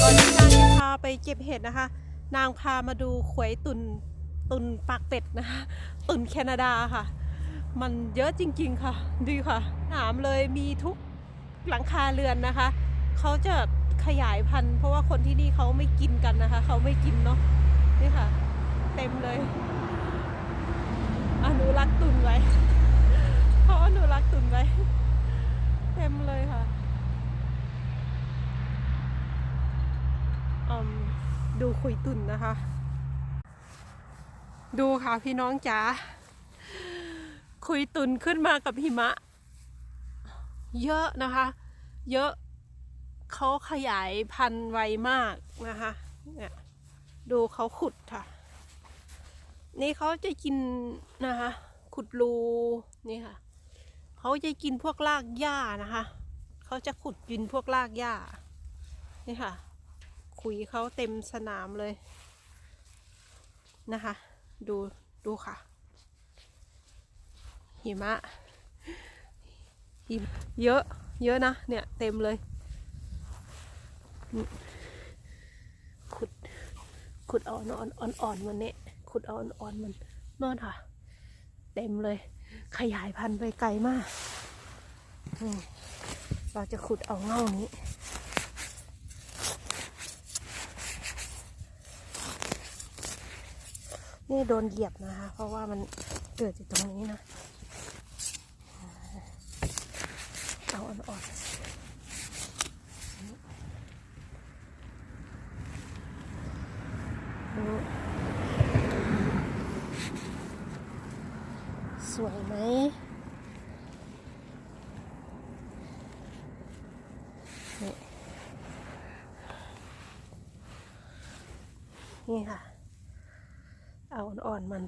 ก่อนที่นางจะพาไปเก็บเห็ดนะคะ นางพามาดูขวยตุนตุนปากเป็ดนะคะ ตุนแคนาดาค่ะ มันเยอะจริง ๆ ค่ะ ดีค่ะถามเลยมีทุกหลังคาเรือนนะคะ เขาจะขยายพันธุ์เพราะว่าคนที่นี่เขาไม่กินกันนะคะ เขาไม่กินเนาะนี่ค่ะ เต็มเลย อนุรักษ์ตุนไว้ เขาอนุรักษ์ตุ่นไว้เต็มเลยค่ะดูคุยตุ่นนะคะ ดูค่ะพี่น้องจ๋าคุยตุ่นขึ้นมากับหิมะ เยอะนะคะ เยอะเขาขยายพันธุ์ไวมากนะคะเนี่ยดูเขาขุดค่ะ นี่เขาจะกินนะคะ ขุดรูนี่ค่ะ เขาจะกินพวกรากหญ้านะคะ เขาจะขุดกินพวกรากหญ้า นี่ค่ะขุยเขาเต็มสนามเลยนะคะ ดูดูค่ะ หิมะหิมเยอะ เยอะนะ เนี่ยเต็มเลย ขุด ขุดเอาอ่อนอ่อนอ่อนมันเนี่ย ขุดอ่อนอ่อนมันนอนค่ะ เต็มเลย ขยายพันธุ์ไปไกลมากเราจะขุดเอาเง่านี้ นี่โดนเหยียบนะคะ เพราะว่ามันเกิดอยู่ตรงนี้นะเอาอ่อนๆดูสวยไหม นี่ นี่ค่ะ เอาอ่อนๆมัน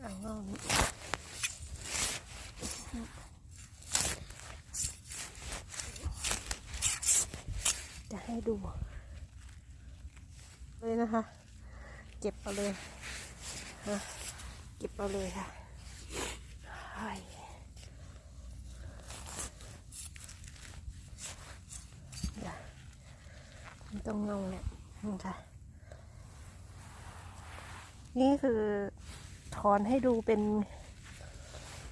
เอาเงานี้จะให้ดู เลยนะคะ เก็บเอาเลยนะ ก็บเอาเลยค่ะไอ้เดี๋ยวมันต้องเงาเนี่ยนี่ค่ะ นี่คือถอนให้ดูเป็น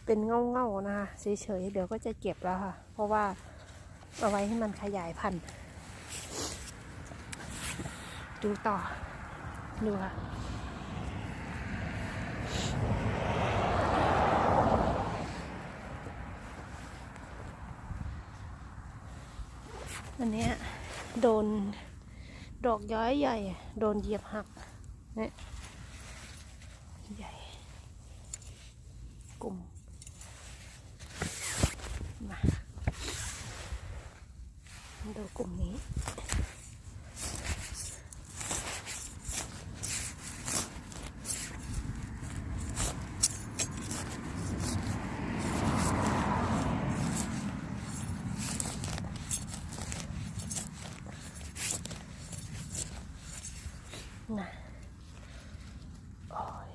เป็นเงาเงานะคะเฉยๆเดี๋ยวก็จะเก็บแล้วค่ะ เพราะว่าเอาไว้ให้มันขยายพันธุ์ ดูต่อ ดูค่ะ อันเนี้ยโดนดอกย้อยใหญ่ โดนเหยียบหักเนี่ยใหญ่กลุ่มมาดูกลุ่มนี้ น่ะโอ้ย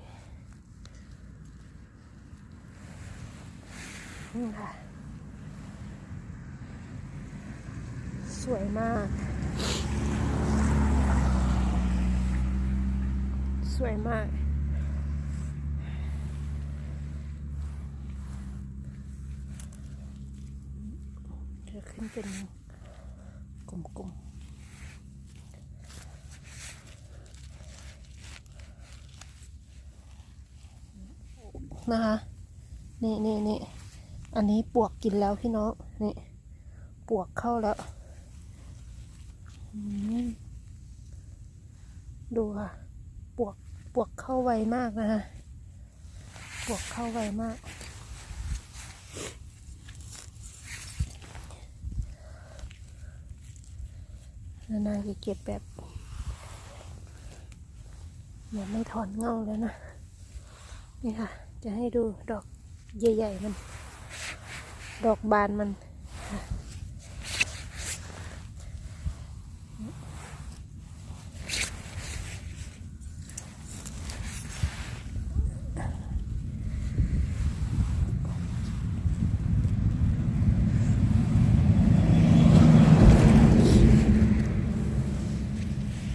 นี่ค่ะ สวยมาก สวยมากจะขึ้นเป็นกลุ่มๆ นะคะ นี่นี่นี่อันนี้ปวกกินแล้วพี่น้อง นี่ ปวกเข้าแล้วดูค่ะ ปวก ปวกเข้าไวมากนะคะ ปวกเข้าไวมาก นานๆจะเก็บแบบยังไม่ถอนเงาแล้วนะ นี่ค่ะ จะให้ดูดอกใหญ่ๆมัน ดอกบานมัน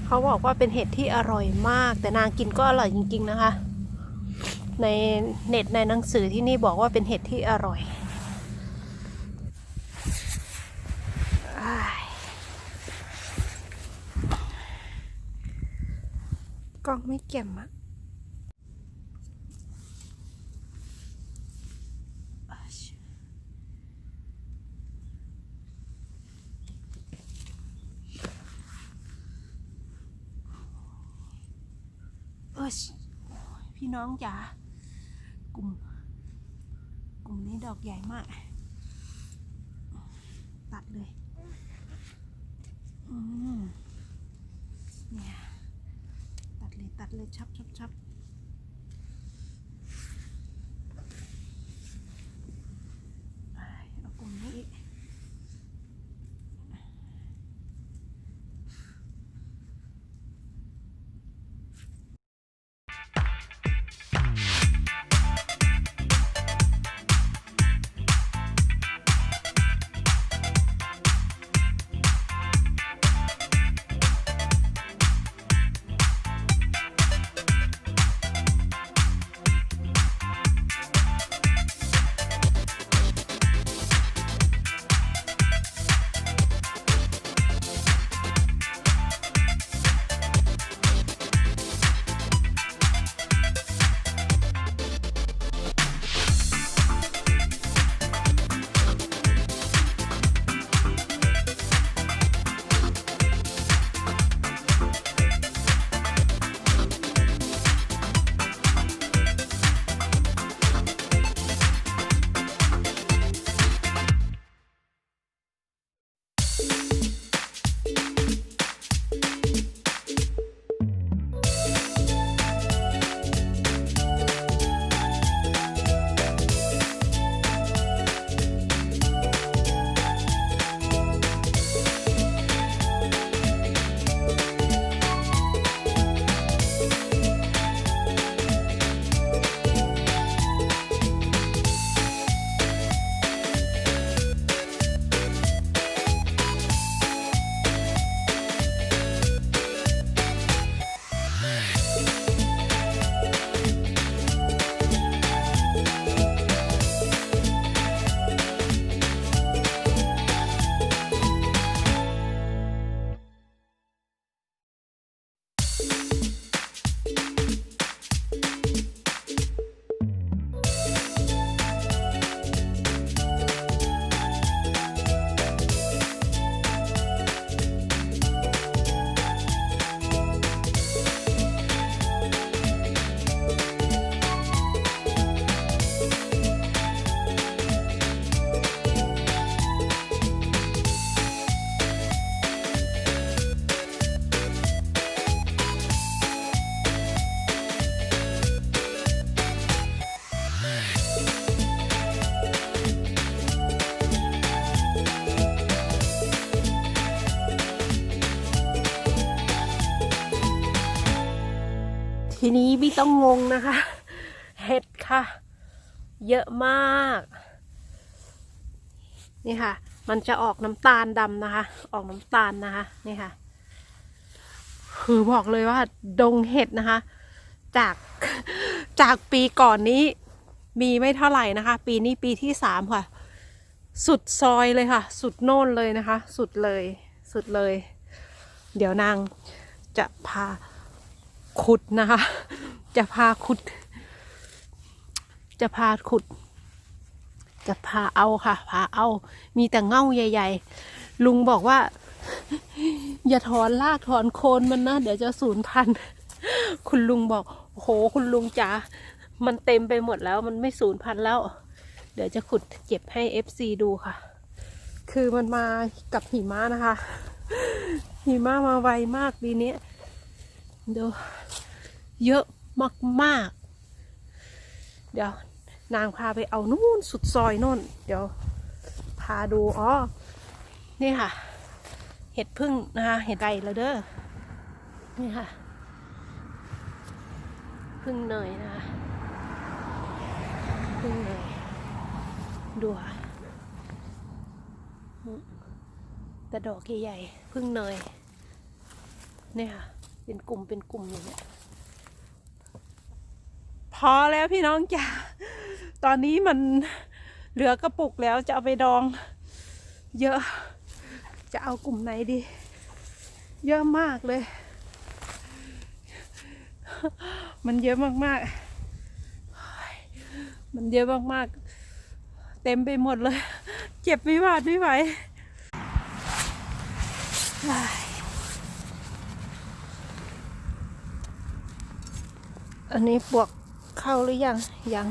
เขาบอกว่าเป็นเห็ดที่อร่อยมาก แต่นางกินก็อร่อยจริง ๆ นะคะ ในเน็ตในหนังสือที่นี่บอกว่าเป็นเห็ดที่อร่อยกล้องไม่เก็มอะเออชพี่น้องจ๋า กลุ่ม กลุ่มนี้ดอกใหญ่มาก ตัดเลยอืมเนี่ยตัดเลยตัดเลยชับชับชับ ทีนี้ไม่ต้องงงนะคะ เห็ดค่ะ เยอะมาก นี่ค่ะ มันจะออกน้ำตาลดำนะคะ ออกน้ำตาลนะคะ นี่ค่ะ คือบอกเลยว่า ดงเห็ดนะคะ จากจากปีก่อนนี้มีไม่เท่าไหร่นะคะ ปีนี้ปีที่สามค่ะ สุดซอยเลยค่ะ สุดโน่นเลยนะคะ สุดเลย สุดเลย เดี๋ยวนางจะพา ขุดนะคะ จะพาขุด จะพาขุด จะพาเอาค่ะ พาเอา มีแต่เง่าใหญ่ ๆ ลุงบอกว่า อย่าถอนรากถอนโคนมันนะ เดี๋ยวจะสูญพันธุ์ คุณลุงบอกโอ้โหคุณลุงจ๋า มันเต็มไปหมดแล้ว มันไม่สูญพันธุ์แล้ว เดี๋ยวจะขุดเก็บให้ FC ดูค่ะ คือมันมากับหิมะนะคะ หิมะมาไวมากปีนี้ ดูเยอะมากๆ เดี๋ยวนางพาไปเอานู่นสุดซอยนู่น เดี๋ยวพาดู อ๋อ นี่ค่ะ เห็ดพึ่งนะคะ เห็ดใบแล้วเด้อ นี่ค่ะ พึ่งเนยนะคะพึ่งเนยดูค่ะแต่ดอกใหญ่ๆพึ่งเนยนี่ค่ะ เป็นกลุ่มเป็นกลุ่มอยู่เนี่ยพอแล้วพี่น้องจ้าตอนนี้มันเหลือกระปุกแล้วจะเอาไปดอง เยอะ จะเอากลุ่มไหนดี เยอะมากเลย มันเยอะมากๆ มันเยอะมากๆ เต็มไปหมดเลย เจ็บไม่หวาดไม่ไหว อันนี้ปวกเข้าหรือยัง ยัง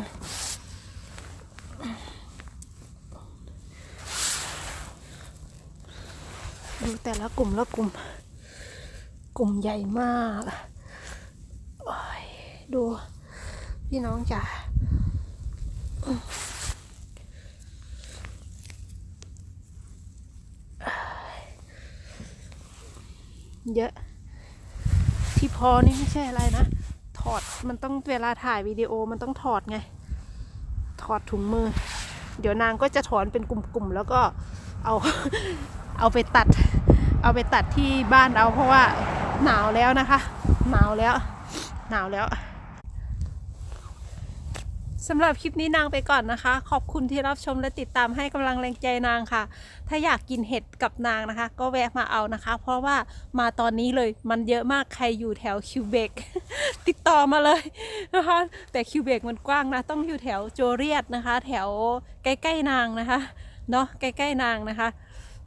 ดูแต่ละกลุ่มละกลุ่ม กลุ่มใหญ่มากอ้ยดูพี่น้องจ๋าเยอะ ที่พอนี่ไม่ใช่อะไรนะ อดมันต้องเวลาถ่ายวิดีโอมันต้องถอดไง ถอดถุงมือ เดี๋ยวนางก็จะถอนเป็นกลุ่มๆ แล้วก็เอาเอาไปตัด เอาไปตัดที่บ้านเราเพราะว่าหนาวแล้วนะคะ หนาวแล้ว หนาวแล้ว สำหรับคลิปนี้นางไปก่อนนะคะ ขอบคุณที่รับชมและติดตามให้กำลังแรงใจนางค่ะ ถ้าอยากกินเห็ดกับนางนะคะ ก็แวะมาเอานะคะ เพราะว่ามาตอนนี้เลยมันเยอะมากใครอยู่แถวคิวเบกติดต่อมาเลยนะคะ แต่คิวเบกมันกว้างนะ ต้องอยู่แถวโจเรียตนะคะ แถวใกล้ๆนางนะคะเนาะใกล้ๆนางนะคะ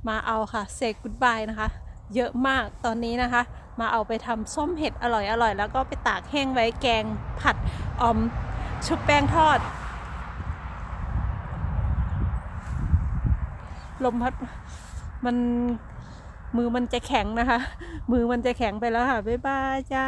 มาเอาค่ะเซกุดบายนะคะ เยอะมากตอนนี้นะคะ มาเอาไปทำส้มเห็ดอร่อยๆแล้วก็ไปตากแห้งไว้แกงผัดออม ชุบแป้งทอด ลมพัดมันมือมันจะแข็งนะคะ มือมันจะแข็งไปแล้วค่ะ บ๊ายบายจ้า